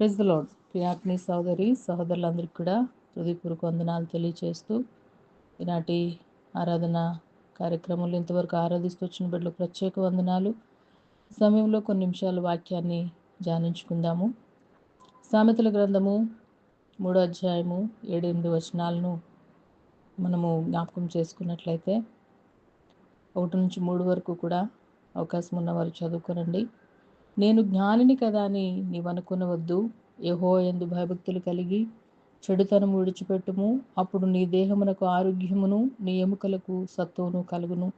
Praise the lord ప్రియాగ్ని సోదరి సహోదరులందరికీ కూడా హృదయపూర్వక వందనాలు తెలియచేస్తూ ఈనాటి ఆరాధన కార్యక్రమంలో ఇంతవరకు ఆరాధిస్తూ వచ్చిన బిడ్డలకు ప్రత్యేక వందనాలు. సమయంలో కొన్ని నిమిషాలు వాక్యాన్ని ధ్యానించుకుందాము. సామెతల గ్రంథము మూడో అధ్యాయము ఏడెనిమిది వచనాలను మనము జ్ఞాపకం చేసుకున్నట్లయితే ఒకటి నుంచి మూడు వరకు కూడా అవకాశం ఉన్నవారు చదువుకోనండి. నేను జ్ఞానిని కదా అని నీవనుకునవద్దు. యహో ఎందు భయభక్తులు కలిగి చెడుతనం విడిచిపెట్టుము. అప్పుడు నీ దేహమునకు ఆరోగ్యమును నీ ఎముకలకు సత్తువును కలుగును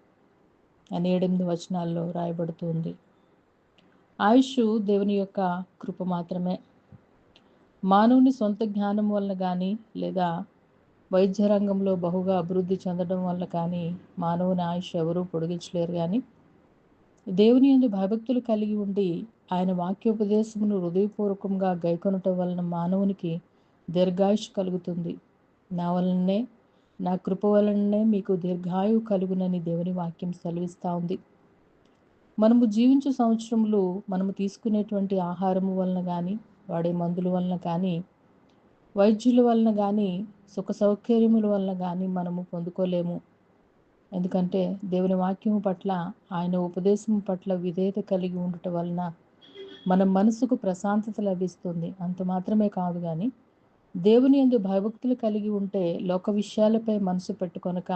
అని ఏడెనిమిది వచనాల్లో రాయబడుతుంది. ఆయుష్ దేవుని యొక్క కృప మాత్రమే. మానవుని సొంత జ్ఞానం వలన కానీ లేదా వైద్య రంగంలో బహుగా అభివృద్ధి చెందడం వల్ల కానీ మానవుని ఆయుష్ ఎవరూ పొడిగించలేరు కానీ దేవుని యందు భయభక్తులు కలిగి ఉండి ఆయన వాక్యోపదేశమును హృదయపూర్వకంగా గైకొనటం వలన మానవునికి దీర్ఘాయుష్ కలుగుతుంది. నా వలననే నా కృప వలననే మీకు దీర్ఘాయువు కలుగునని దేవుని వాక్యం సెలవిస్తూ ఉంది. మనము జీవించే సంవత్సరములు మనము తీసుకునేటువంటి ఆహారము వలన కానీ వాడే మందుల వలన కానీ వైద్యుల వలన కానీ సుఖ సౌకర్యముల వలన కానీ మనము పొందుకోలేము. ఎందుకంటే దేవుని వాక్యము పట్ల ఆయన ఉపదేశం పట్ల విధేయత కలిగి ఉండటం వలన మన మనసుకు ప్రశాంతత లభిస్తుంది. అంత మాత్రమే కాదు కానీ దేవుని ఎందు భయభక్తులు కలిగి ఉంటే లోక విషయాలపై మనసు పెట్టుకొనక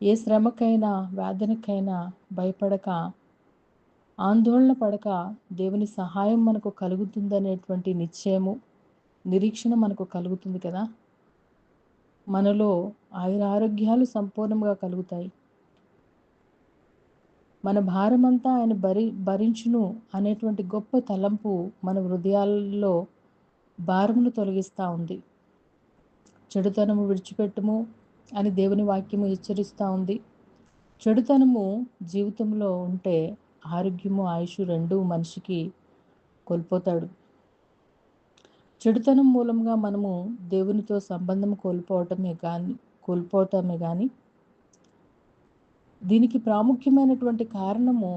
ఏ శ్రమకైనా వేదనకైనా భయపడక ఆందోళన పడక దేవుని సహాయం మనకు కలుగుతుందనేటువంటి నిశ్చయము నిరీక్షణ మనకు కలుగుతుంది కదా. మనలో ఆయుర ఆరోగ్యాలు సంపూర్ణంగా కలుగుతాయి. మన భారమంతా ఆయన భరి భరించును అనేటువంటి గొప్ప తలంపు మన హృదయాల్లో భారమును తొలగిస్తూ ఉంది. చెడుతనము విడిచిపెట్టుము అని దేవుని వాక్యము హెచ్చరిస్తూ ఉంది. చెడుతనము జీవితంలో ఉంటే ఆరోగ్యము ఆయుష్ రెండు మనిషికి కోల్పోతాడు. చెడుతనం మూలంగా మనము దేవునితో సంబంధం కోల్పోవటమే కానీ కోల్పోవటమే కానీ దీనికి ప్రాముఖ్యమైనటువంటి కారణము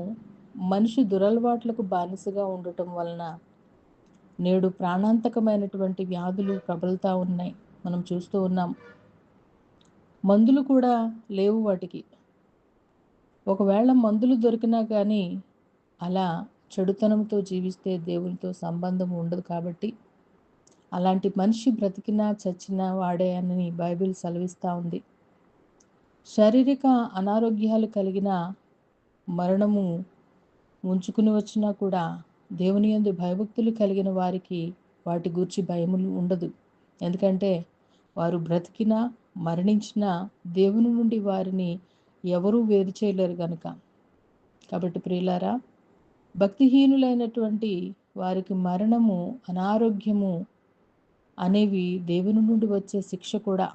మనిషి దురలవాట్లకు బానిసగా ఉండటం వలన నేడు ప్రాణాంతకమైనటువంటి వ్యాధులు ప్రబలుతూ ఉన్నాయి. మనం చూస్తూ ఉన్నాం. మందులు కూడా లేవు వాటికి. ఒకవేళ మందులు దొరికినా కానీ అలా చెడుతనంతో జీవిస్తే దేవునితో సంబంధం ఉండదు కాబట్టి అలాంటి మనిషి బ్రతికినా చచ్చినా వాడే అని బైబిల్ సెలవిస్తూ ఉంది. శారీరక అనారోగ్యాలు కలిగిన మరణము ఉంచుకుని వచ్చినా కూడా దేవుని యందు భయభక్తులు కలిగిన వారికి వాటి గురించి భయములు ఉండదు. ఎందుకంటే వారు బ్రతికినా మరణించినా దేవుని నుండి వారిని ఎవరూ వేరు చేయలేరు కనుక కాబట్టి ప్రియులారా భక్తిహీనులైనటువంటి వారికి మరణము అనారోగ్యము అనేవి దేవుని నుండి వచ్చే శిక్ష కూడా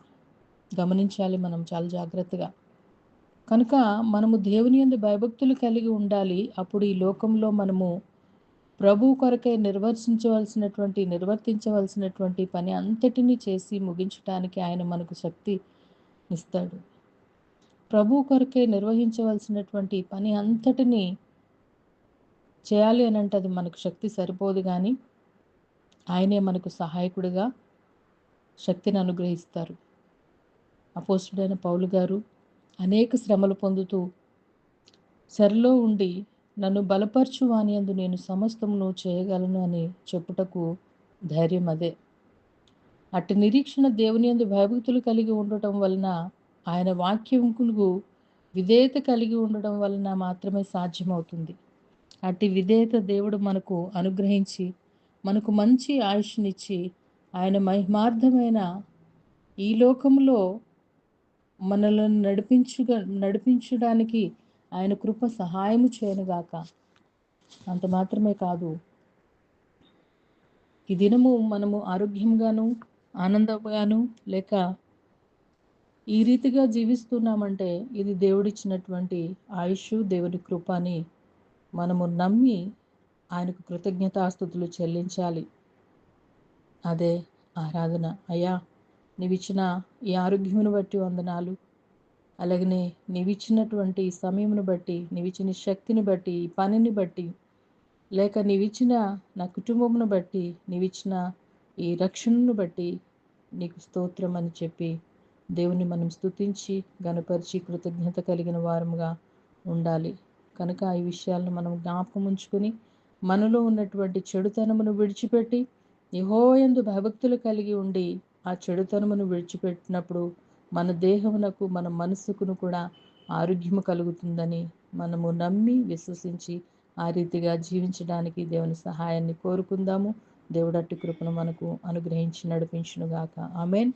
గమనించాలి మనం చాలా జాగ్రత్తగా. కనుక మనము దేవుని యందు భయభక్తులు కలిగి ఉండాలి. అప్పుడు ఈ లోకంలో మనము ప్రభు కొరకై నిర్వర్తించవలసినటువంటి నిర్వర్తించవలసినటువంటి పని అంతటినీ చేసి ముగించడానికి ఆయన మనకు శక్తి ఇస్తాడు. ప్రభు కొరకై నిర్వహించవలసినటువంటి పని అంతటినీ చేయాలి అని అంటే అది మనకు శక్తి సరిపోదు కానీ ఆయనే మనకు సహాయకుడిగా శక్తిని అనుగ్రహిస్తారు. అపోస్తుడైన పౌలు గారు అనేక శ్రమలు పొందుతూ సరిలో ఉండి నన్ను బలపరచు అని అందు నేను సమస్తమును చేయగలను అని చెప్పుటకు ధైర్యం అదే. అట్టి నిరీక్షణ దేవుని అందు భయభక్తులు కలిగి ఉండటం వలన ఆయన వాక్యంకు విధేయత కలిగి ఉండడం వలన మాత్రమే సాధ్యమవుతుంది. అట్టి విధేయత దేవుడు మనకు అనుగ్రహించి మనకు మంచి ఆయుష్నిచ్చి ఆయన మహిమార్థమైన ఈ లోకంలో మనలను నడిపించుగా నడిపించడానికి ఆయన కృప సహాయము చేయనుగాక. అంత మాత్రమే కాదు. ఈ దినము మనము ఆరోగ్యంగాను ఆనందంగాను లేక ఈ రీతిగా జీవిస్తున్నామంటే ఇది దేవుడిచ్చినటువంటి ఆయుష్ దేవుని కృప అని మనము నమ్మి ఆయనకు కృతజ్ఞతాస్థుతులు చెల్లించాలి. అదే ఆరాధన. అయ్యా నీవిచ్చిన ఈ ఆరోగ్యమును బట్టి వందనాలు. అలాగనే నీవిచ్చినటువంటి సమయమును బట్టి నీవిచ్చిన శక్తిని బట్టి ఈ పనిని బట్టి లేక నీవిచ్చిన నా కుటుంబమును బట్టి నీవిచ్చిన ఈ రక్షణను బట్టి నీకు స్తోత్రం అని చెప్పి దేవుని మనం స్తుతించి గణపరిచి కృతజ్ఞత కలిగిన వారముగా ఉండాలి. కనుక ఈ విషయాలను మనం జ్ఞాపకం ఉంచుకొని మనలో ఉన్నటువంటి చెడుతనమును విడిచిపెట్టి యహోయందు భయభక్తులు కలిగి ఉండి ఆ చెడుతనమును విడిచిపెట్టినప్పుడు మన దేహమునకు మన మనసుకును కూడా ఆరోగ్యము కలుగుతుందని మనము నమ్మి విశ్వసించి ఆ రీతిగా జీవించడానికి దేవుని సహాయాన్ని కోరుకుందాము. దేవుడట్టి కృపను మనకు అనుగ్రహించి నడిపించునుగాక. ఆమెన్.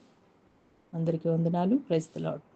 అందరికీ వందనాలు. క్రైస్తలాడు